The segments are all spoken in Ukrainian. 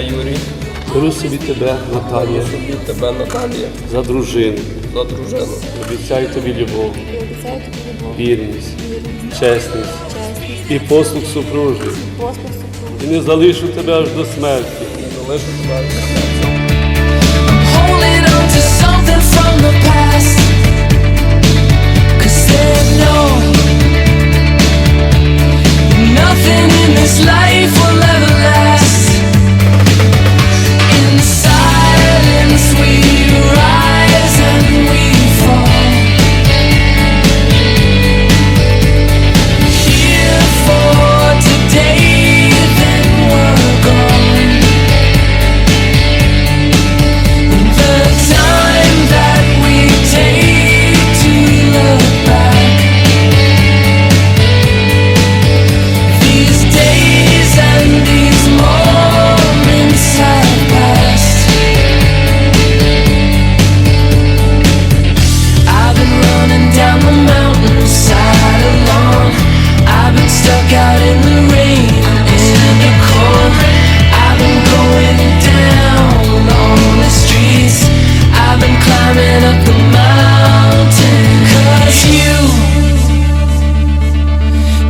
Юрій. Беру собі тебе, Наталія, Тобі тебе, Наталія, за дружину. за дружину. Обіцяю тобі любов, Обіцяю тобі любов, вірність, вірність, чесність чесність, і послуг супружній. послуг супружу. І не залишу тебе аж до смерті. І залишу тебе.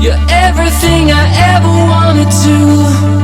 You're everything I ever wanted to.